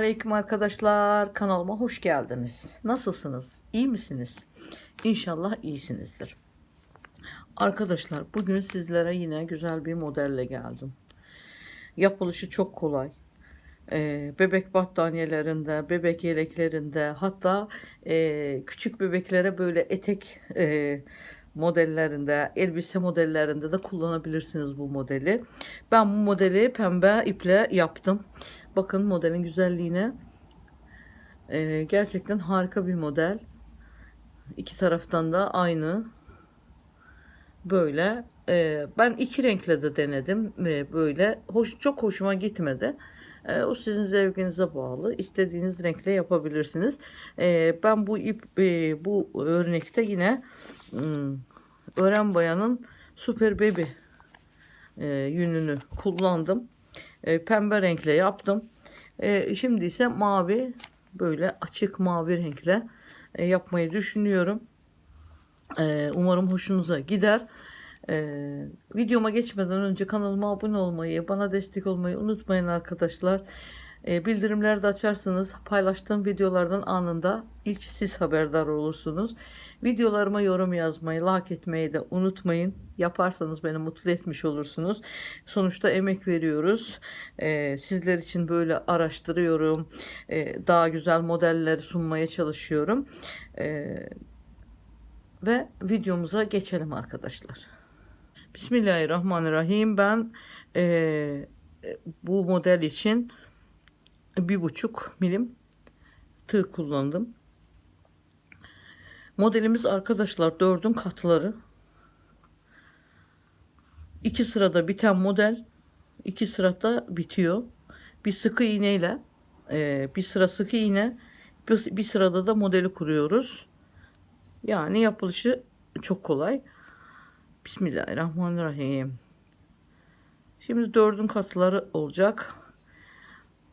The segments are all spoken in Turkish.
aleyküm arkadaşlar. Kanalıma hoş geldiniz. Nasılsınız? İyi misiniz? İnşallah iyisinizdir. Arkadaşlar bugün sizlere yine güzel bir modelle geldim. Yapılışı çok kolay. Ee, bebek battaniyelerinde, bebek yeleklerinde hatta e, küçük bebeklere böyle etek e, modellerinde, elbise modellerinde de kullanabilirsiniz bu modeli. Ben bu modeli pembe iple yaptım. Bakın modelin güzelliğine. Ee, gerçekten harika bir model. İki taraftan da aynı. Böyle. Ee, ben iki renkle de denedim. Ve böyle. Hoş, çok hoşuma gitmedi. Ee, o sizin zevkinize bağlı. İstediğiniz renkle yapabilirsiniz. Ee, ben bu ip e, bu örnekte yine hmm, Ören Bayan'ın Super Baby e, yününü kullandım. E, pembe renkle yaptım. E, şimdi ise mavi böyle açık mavi renkle e, yapmayı düşünüyorum. E, umarım hoşunuza gider. E, videoma geçmeden önce kanalıma abone olmayı, bana destek olmayı unutmayın arkadaşlar. E, bildirimleri de açarsanız paylaştığım videolardan anında ilk siz haberdar olursunuz. Videolarıma yorum yazmayı, like etmeyi de unutmayın. Yaparsanız beni mutlu etmiş olursunuz. Sonuçta emek veriyoruz. E, sizler için böyle araştırıyorum. E, daha güzel modelleri sunmaya çalışıyorum. Ve videomuza geçelim arkadaşlar. Bismillahirrahmanirrahim. Ben bu model için bir buçuk milim tığ kullandım. Modelimiz arkadaşlar dördün katları. İki sırada biten model iki sırada bitiyor. Bir sıkı iğneyle e, bir sıra sıkı iğne bir, bir sırada da modeli kuruyoruz. Yani yapılışı çok kolay. Bismillahirrahmanirrahim. Şimdi dördün katları olacak.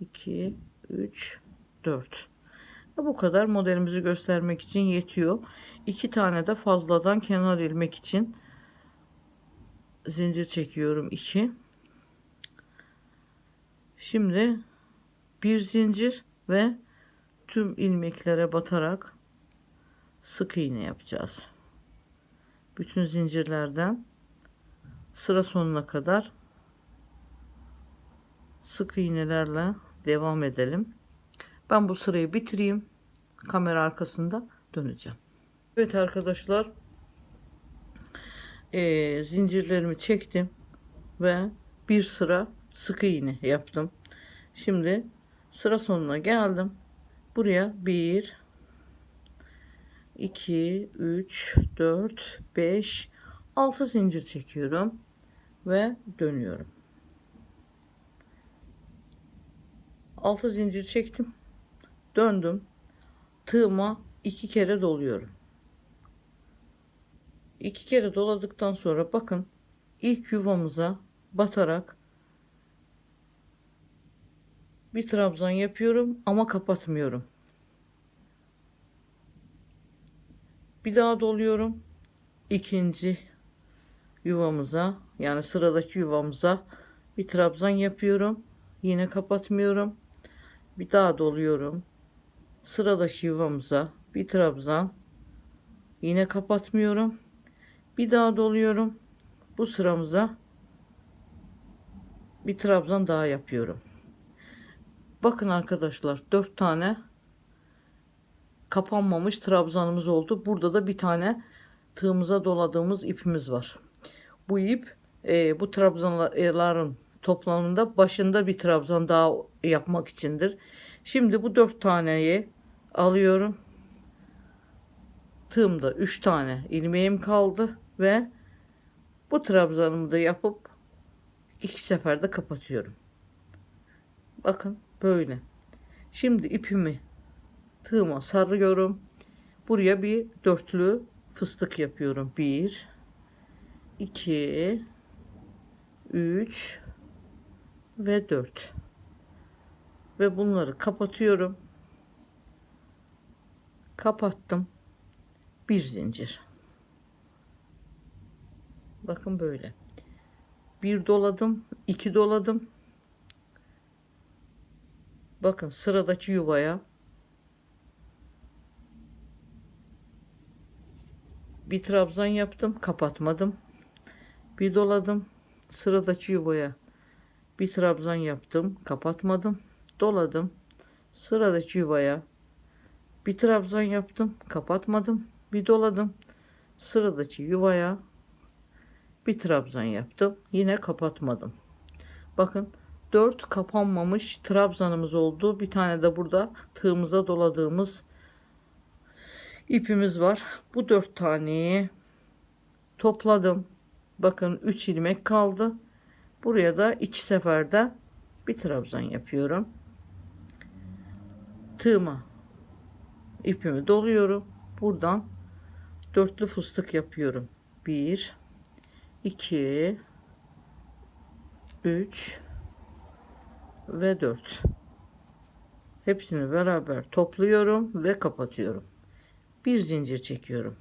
2, 3, 4. Bu kadar modelimizi göstermek için yetiyor. İki tane de fazladan kenar ilmek için zincir çekiyorum 2. Şimdi bir zincir ve tüm ilmeklere batarak sık iğne yapacağız. Bütün zincirlerden sıra sonuna kadar sık iğnelerle devam edelim. Ben bu sırayı bitireyim. Kamera arkasında döneceğim. Evet arkadaşlar. Ee, zincirlerimi çektim. Ve bir sıra sık iğne yaptım. Şimdi sıra sonuna geldim. Buraya 1 2 3 4 5 6 zincir çekiyorum ve dönüyorum. 6 zincir çektim. Döndüm. Tığıma iki kere doluyorum. İki kere doladıktan sonra bakın ilk yuvamıza batarak bir trabzan yapıyorum ama kapatmıyorum. Bir daha doluyorum. ikinci yuvamıza yani sıradaki yuvamıza bir trabzan yapıyorum. Yine kapatmıyorum. Bir daha doluyorum. Sıradaki yuvamıza bir trabzan. Yine kapatmıyorum. Bir daha doluyorum. Bu sıramıza bir trabzan daha yapıyorum. Bakın arkadaşlar 4 tane kapanmamış trabzanımız oldu. Burada da bir tane tığımıza doladığımız ipimiz var. Bu ip e, bu trabzanların toplamında başında bir trabzan daha yapmak içindir. Şimdi bu dört taneyi alıyorum. Tığımda üç tane ilmeğim kaldı ve bu trabzanımı da yapıp iki seferde kapatıyorum. Bakın böyle. Şimdi ipimi tığıma sarıyorum. Buraya bir dörtlü fıstık yapıyorum. 1 2 3 ve 4 ve bunları kapatıyorum. Kapattım. Bir zincir. Bakın böyle. Bir doladım iki doladım. Bakın sıradaki yuvaya. Bir trabzan yaptım kapatmadım. Bir doladım sıradaki yuvaya bir trabzan yaptım kapatmadım doladım. Sıradaki yuvaya bir trabzan yaptım kapatmadım bir doladım. Sıradaki yuvaya bir trabzan yaptım yine kapatmadım. Bakın 4 kapanmamış trabzanımız oldu. Bir tane de burada tığımıza doladığımız ipimiz var. Bu 4 taneyi topladım. Bakın 3 ilmek kaldı buraya da iki seferde bir trabzan yapıyorum. Tığıma ipimi doluyorum. Buradan dörtlü fıstık yapıyorum. 1 2 3 ve 4 hepsini beraber topluyorum ve kapatıyorum. Bir zincir çekiyorum.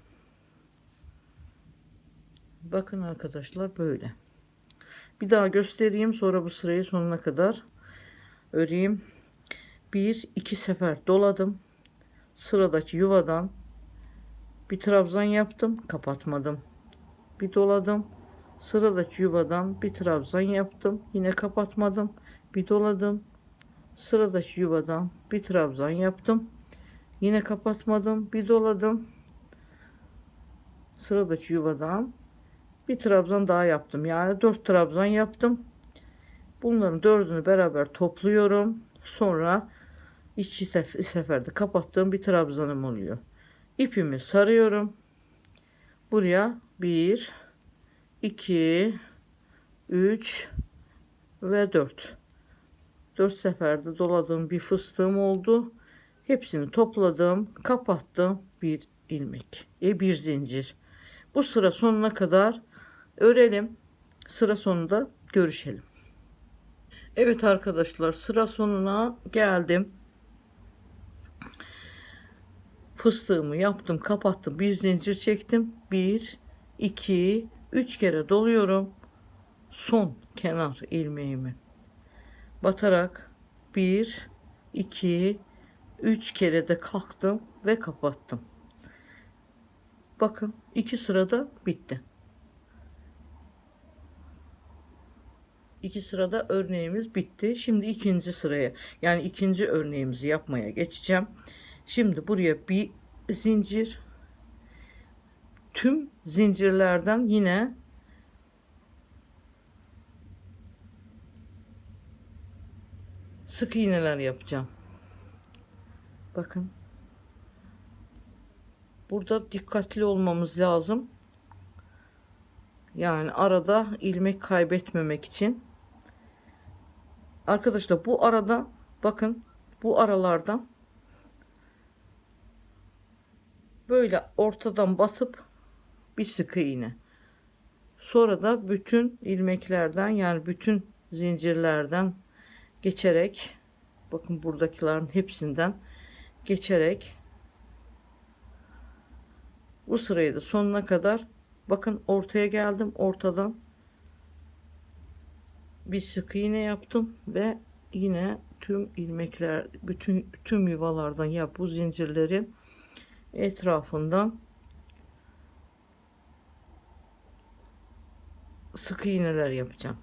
Bakın arkadaşlar böyle bir daha göstereyim sonra bu sırayı sonuna kadar öreyim. Bir iki sefer doladım. Sıradaki yuvadan bir trabzan yaptım kapatmadım. Bir doladım. Sıradaki yuvadan bir trabzan yaptım yine kapatmadım. Bir doladım. Sıradaki yuvadan bir trabzan yaptım yine kapatmadım. Bir doladım. Sıradaki yuvadan bir trabzan daha yaptım. Yani dört trabzan yaptım. Bunların dördünü beraber topluyorum. Sonra iki sef- seferde kapattığım bir trabzanım oluyor. İpimi sarıyorum. Buraya 1 2 3 ve 4 4 seferde doladığım bir fıstığım oldu. Hepsini topladım kapattım. Bir ilmek e bir zincir. Bu sıra sonuna kadar örelim. Sıra sonunda görüşelim. Evet arkadaşlar sıra sonuna geldim. Fıstığımı yaptım kapattım bir zincir çektim. 1 2 3 kere doluyorum. Son kenar ilmeğimi. Batarak 1 2 3 kere de kalktım ve kapattım. Bakın iki sırada bitti iki sırada örneğimiz bitti şimdi ikinci sıraya yani ikinci örneğimizi yapmaya geçeceğim Şimdi buraya bir zincir tüm zincirlerden yine sık iğneler yapacağım. Bakın. Burada dikkatli olmamız lazım. Yani arada ilmek kaybetmemek için. Arkadaşlar bu arada bakın bu aralardan böyle ortadan basıp bir sıkı iğne. Sonra da bütün ilmeklerden yani bütün zincirlerden geçerek bakın buradakilerin hepsinden geçerek bu sırayı da sonuna kadar bakın ortaya geldim ortadan bir sık iğne yaptım ve yine tüm ilmekler bütün tüm yuvalardan ya bu zincirleri etrafından sık iğneler yapacağım.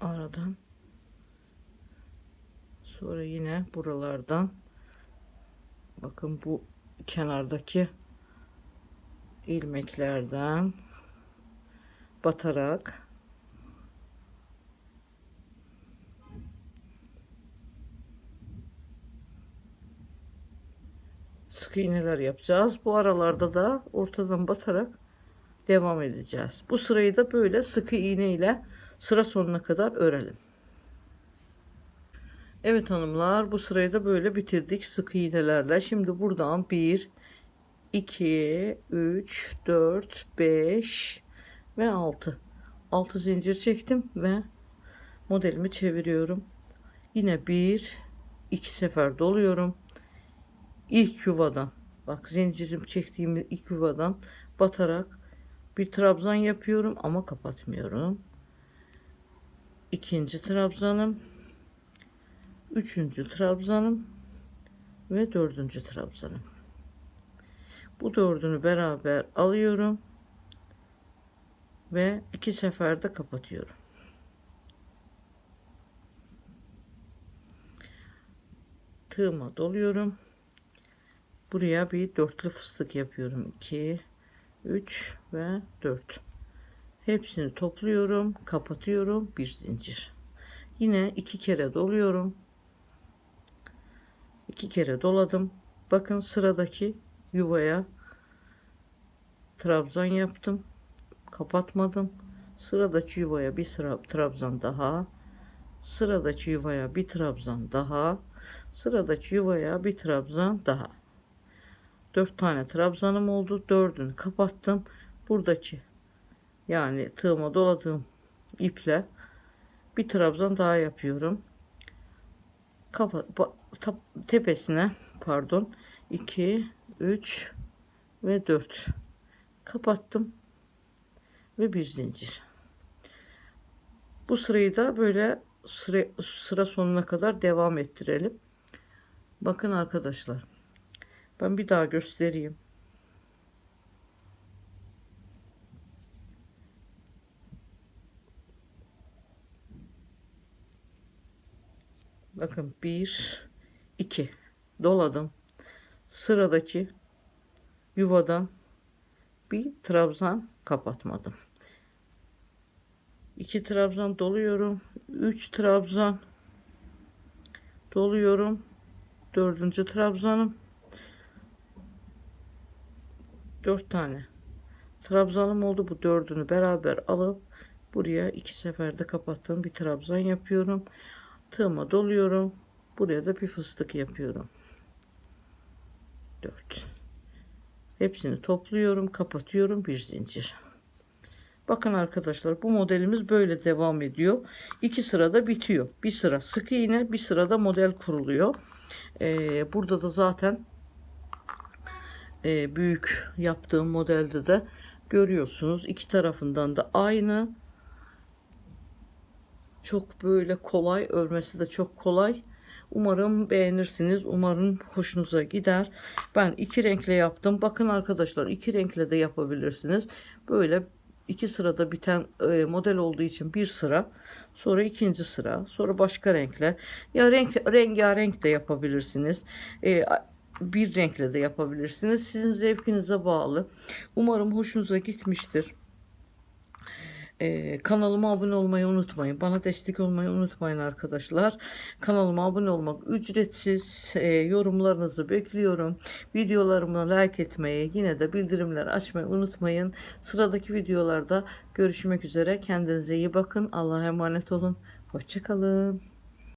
Aradan sonra yine buralardan bakın bu kenardaki ilmeklerden batarak sık iğneler yapacağız. Bu aralarda da ortadan batarak devam edeceğiz. Bu sırayı da böyle sıkı iğne ile sıra sonuna kadar örelim. Evet hanımlar bu sırayı da böyle bitirdik sık iğnelerle. Şimdi buradan 1, 2, 3, 4, 5 ve 6. 6 zincir çektim ve modelimi çeviriyorum. Yine 1, 2 sefer doluyorum. İlk yuvadan bak zincirim çektiğim ilk yuvadan batarak bir trabzan yapıyorum ama kapatmıyorum. İkinci trabzanım üçüncü trabzanım ve dördüncü trabzanım. Bu dördünü beraber alıyorum ve iki seferde kapatıyorum. Tığıma doluyorum. Buraya bir dörtlü fıstık yapıyorum. 2 3 ve 4. Hepsini topluyorum, kapatıyorum. Bir zincir. Yine iki kere doluyorum. İki kere doladım. Bakın sıradaki yuvaya trabzan yaptım. Kapatmadım. Sıradaki yuvaya bir sıra trabzan daha. Sıradaki yuvaya bir trabzan daha. Sıradaki yuvaya bir trabzan daha. 4 tane trabzanım oldu. Dördünü kapattım. Buradaki yani tığıma doladığım iple bir trabzan daha yapıyorum. Kafa, tepesine pardon 2 3 ve 4 kapattım ve bir zincir. Bu sırayı da böyle sıra, sıra sonuna kadar devam ettirelim. Bakın arkadaşlar. Ben bir daha göstereyim. Bakın bir, iki doladım. Sıradaki yuvadan bir trabzan kapatmadım. İki trabzan doluyorum. Üç trabzan doluyorum. Dördüncü trabzanım. Dört tane trabzanım oldu. Bu dördünü beraber alıp buraya iki seferde kapattığım bir trabzan yapıyorum. Tığıma doluyorum. Buraya da bir fıstık yapıyorum. 4. Hepsini topluyorum, kapatıyorum bir zincir. Bakın arkadaşlar bu modelimiz böyle devam ediyor. İki sırada bitiyor. Bir sıra sık iğne, bir sırada model kuruluyor. Ee, burada da zaten e, büyük yaptığım modelde de görüyorsunuz. iki tarafından da aynı. Çok böyle kolay örmesi de çok kolay. Umarım beğenirsiniz. Umarım hoşunuza gider. Ben iki renkle yaptım. Bakın arkadaşlar iki renkle de yapabilirsiniz. Böyle iki sırada biten e, model olduğu için bir sıra. Sonra ikinci sıra. Sonra başka renkler. Ya renk rengarenk de yapabilirsiniz. E, bir renkle de yapabilirsiniz. Sizin zevkinize bağlı. Umarım hoşunuza gitmiştir. Ee, kanalıma abone olmayı unutmayın. Bana destek olmayı unutmayın arkadaşlar. Kanalıma abone olmak ücretsiz. Ee, yorumlarınızı bekliyorum. Videolarımı like etmeyi, yine de bildirimler açmayı unutmayın. Sıradaki videolarda görüşmek üzere. Kendinize iyi bakın. Allah'a emanet olun. Hoşçakalın.